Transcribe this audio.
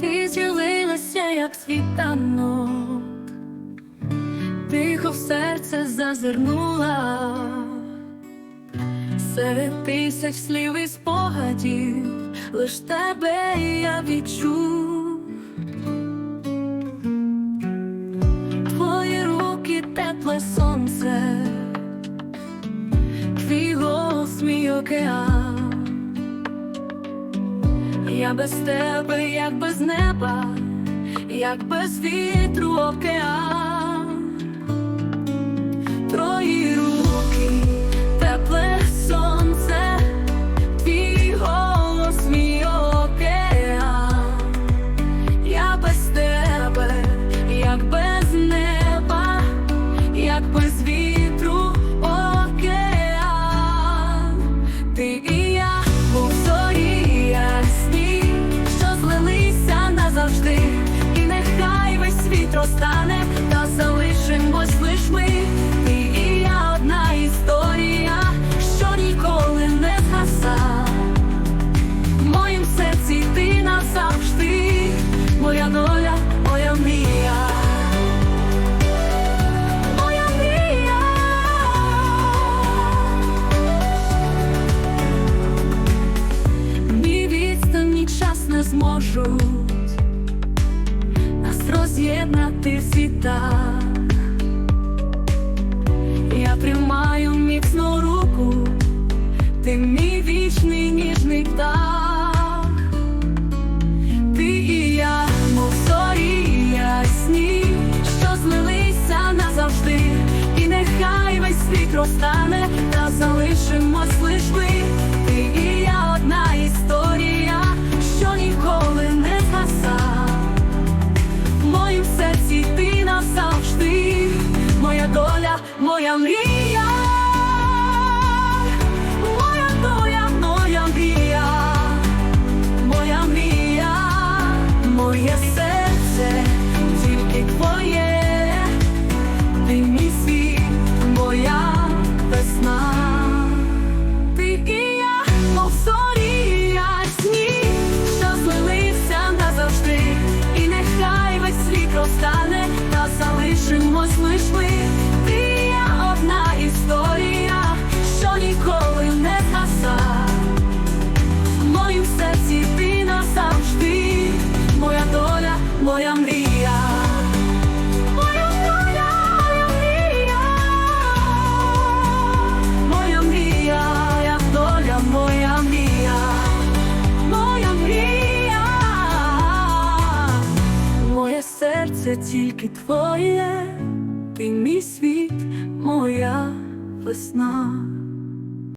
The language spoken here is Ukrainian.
ти з'явилася, як світанок, тихо в серце зазирнула, серед тисяч слів і спогадів, лиш тебе я відчув. Твої руки тепле сонце, твій голос мій океан. Я без тебе, як без неба, як без вітру океан. Розтане, та залишимось лиш ми. І я одна історія, що ніколи не згаса. В моїм серці ти назавжди, моя доля, моя мрія. Моя мрія. Ні відстань, ні час не зможуть в світах. Я тримаю міцну руку, ти мій вічний ніжний птах. Ти і я, мов зорі ясні, що злилися назавжди, і нехай весь світ розтане, та залишимось лиш ми. Ти і я одна історія, моя мрія. Моя доля, моя мрія. Моя мрія, моє серце, тільки твоє, ти мій світ, моя весна. Ти і я, що злилися назавжди, і нехай весь світ розтане, та залишимось лиш ми. Моя мрія. Моя мрія. Моя мрія, як доля, моя мрія. Моя мрія. Моє серце тільки твоє, ти мій світ, моя весна.